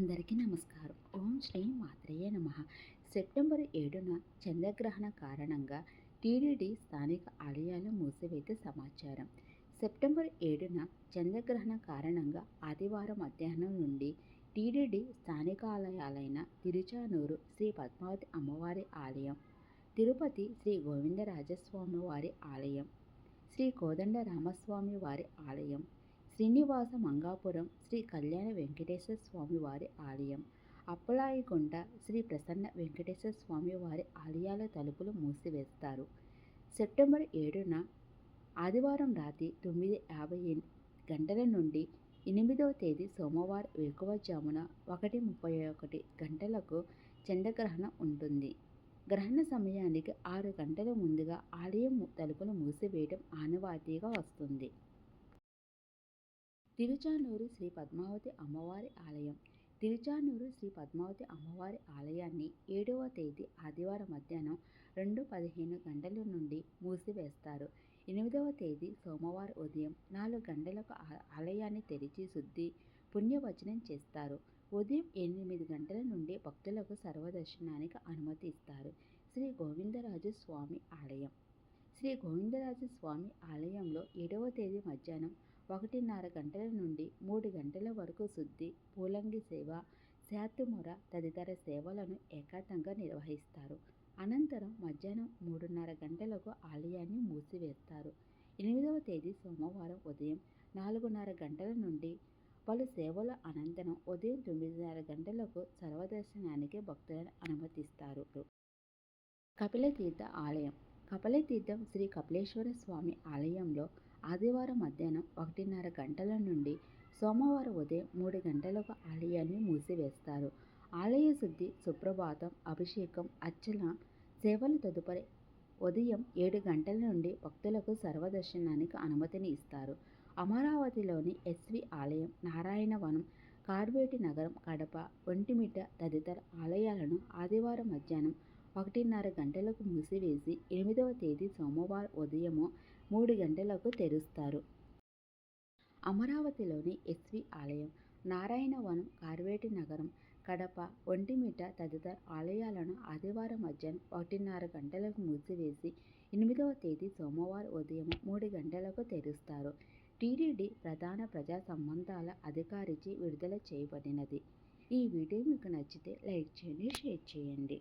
అందరికీ నమస్కారం. ఓం శ్రీ మాత్రయ్య నమ. సెప్టెంబర్ ఏడున చంద్రగ్రహణ కారణంగా టీడీడీ స్థానిక ఆలయాలు మూసివేత సమాచారం. సెప్టెంబర్ ఏడున చంద్రగ్రహణ కారణంగా ఆదివారం మధ్యాహ్నం నుండి టీడీడీ స్థానిక ఆలయాలైన తిరుచానూరు శ్రీ పద్మావతి అమ్మవారి ఆలయం తిరుపతి శ్రీ గోవిందరాజస్వామి వారి ఆలయం శ్రీ కోదండ రామస్వామి వారి ఆలయం శ్రీనివాస మంగాపురం శ్రీ కళ్యాణ వెంకటేశ్వర స్వామి వారి ఆలయం. అప్పలాయికొండ శ్రీ ప్రసన్న వెంకటేశ్వర స్వామి వారి ఆలయాల తలుపులు మూసివేస్తారు. సెప్టెంబర్ ఏడున ఆదివారం రాత్రి తొమ్మిది యాభై గంటల నుండి ఎనిమిదవ తేదీ సోమవారం వేకువజామున ఒకటి ముప్పై ఒకటి గంటలకు చంద్రగ్రహణం ఉంటుంది. గ్రహణ సమయానికి ఆరు గంటల ముందుగా ఆలయం తలుపులు మూసివేయడం ఆనవాతీగా వస్తుంది. తిరుచానూరు శ్రీ పద్మావతి అమ్మవారి ఆలయం. తిరుచానూరు శ్రీ పద్మావతి అమ్మవారి ఆలయాన్ని ఏడవ తేదీ ఆదివారం మధ్యాహ్నం రెండు పదిహేను గంటల నుండి మూసివేస్తారు. ఎనిమిదవ తేదీ సోమవారం ఉదయం నాలుగు గంటలకు ఆలయాన్ని తెరిచి శుద్ధి పుణ్యవచనం చేస్తారు. ఉదయం ఎనిమిది గంటల నుండి భక్తులకు సర్వదర్శనానికి అనుమతి ఇస్తారు. శ్రీ గోవిందరాజు స్వామి ఆలయం. శ్రీ గోవిందరాజు స్వామి ఆలయంలో ఏడవ తేదీ మధ్యాహ్నం ఒకటిన్నర గంటల నుండి మూడు గంటల వరకు శుద్ధి పూలంగి సేవ శాతుమొర తదితర సేవలను ఏకాంతంగా నిర్వహిస్తారు. అనంతరం మధ్యాహ్నం మూడున్నర గంటలకు ఆలయాన్ని మూసివేస్తారు. ఎనిమిదవ తేదీ సోమవారం ఉదయం నాలుగున్నర గంటల నుండి పలు సేవల అనంతరం ఉదయం తొమ్మిదిన్నర గంటలకు సర్వదర్శనానికి భక్తులను అనుమతిస్తారు. కపిలతీర్థ ఆలయం. కపిలతీర్థం శ్రీ కపిలేశ్వర స్వామి ఆలయంలో ఆదివారం మధ్యాహ్నం ఒకటిన్నర గంటల నుండి సోమవారం ఉదయం మూడు గంటలకు ఆలయాన్ని మూసివేస్తారు. ఆలయ శుద్ధి సుప్రభాతం అభిషేకం అర్చన సేవలు తదుపరి ఉదయం ఏడు గంటల నుండి భక్తులకు సర్వదర్శనానికి అనుమతిని ఇస్తారు. అమరావతిలోని ఎస్వి ఆలయం నారాయణవనం కార్వేటి నగరం కడప ఒంటిమిట తదితర ఆలయాలను ఆదివారం మధ్యాహ్నం ఒకటిన్నర గంటలకు మూసివేసి ఎనిమిదవ తేదీ సోమవారం ఉదయము మూడు గంటలకు తెరుస్తారు. అమరావతిలోని ఎస్వి ఆలయం నారాయణవనం కార్వేటి నగరం కడప ఒంటిమిట తదితర ఆలయాలను ఆదివారం మధ్యాహ్నం ఒకటిన్నర గంటలకు మూసివేసి ఎనిమిదవ తేదీ సోమవారం ఉదయం మూడు గంటలకు తెరుస్తారు. టీడీడీ ప్రధాన ప్రజా సంబంధాల అధికారిచి విడుదల చేయబడినది. ఈ వీడియో మీకు నచ్చితే లైక్ చేయండి షేర్ చేయండి.